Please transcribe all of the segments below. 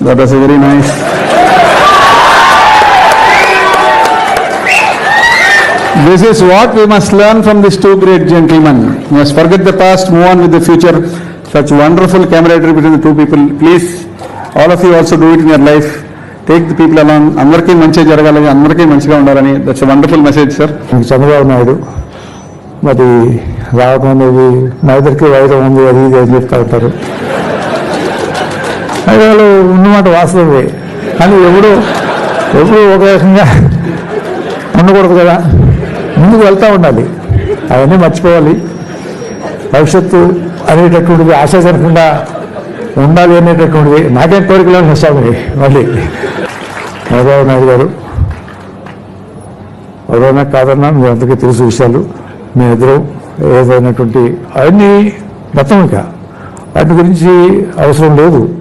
That was very nice. This is what we must learn from these two great gentlemen. We must forget the past, move on with the future. Such wonderful camaraderie between the two people. Please, all of you also do it in your life. Take the people along అందరికీ మంచిగా జరగాలని అందరికీ మంచిగా ఉండాలని that's wonderful message sir ఇంక చంద్రబాబు నాయుడు మరి రావడం అనేది మా ఇద్దరికి వైరం ఉంది అది ఇది అని చెప్తా ఉంటారు వాళ్ళు ఉన్నమాట వాస్తవే కానీ ఎప్పుడు ఎప్పుడు ఒక రకంగా ఉండకూడదు కదా. ముందుకు వెళ్తూ ఉండాలి. అవన్నీ మర్చిపోవాలి. భవిష్యత్తు అనేటటువంటిది ఆశాజనకుండా ఉండాలి అనేటటువంటిది నాకేం కోరికలు స్వామి. మళ్ళీ. చంద్రబాబు నాయుడు గారు ఎవరైనా కాదన్నా మీ అందరికీ తెలుసు విషయాలు. మీ ఇద్దరు ఏదైనటువంటి అవన్నీ గతం ఇక. వాటి గురించి అవసరం లేదు.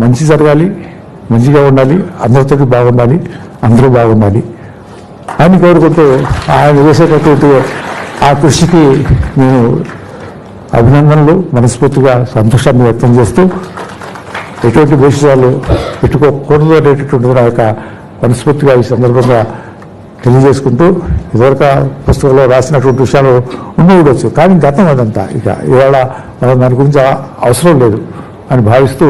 మంచి జరగాలి మంచిగా ఉండాలి అందరితో బాగుండాలి అందరూ బాగుండాలి అని కోరుకుంటూ ఆయన వేసేటటువంటి ఆ కృషికి నేను అభినందనలు మనస్ఫూర్తిగా సంతోషాన్ని వ్యక్తం చేస్తూ ఎటువంటి భవిష్యత్తు పెట్టుకోకూడదు అనేటటువంటి నా యొక్క మనస్ఫూర్తిగా ఈ సందర్భంగా తెలియజేసుకుంటూ ఇదివరకు పుస్తకంలో రాసినటువంటి విషయాలు ఉండి ఉండొచ్చు. కానీ గతం అదంతా ఇక ఇవాళ మనం దాని గురించి అవసరం లేదు అని భావిస్తూ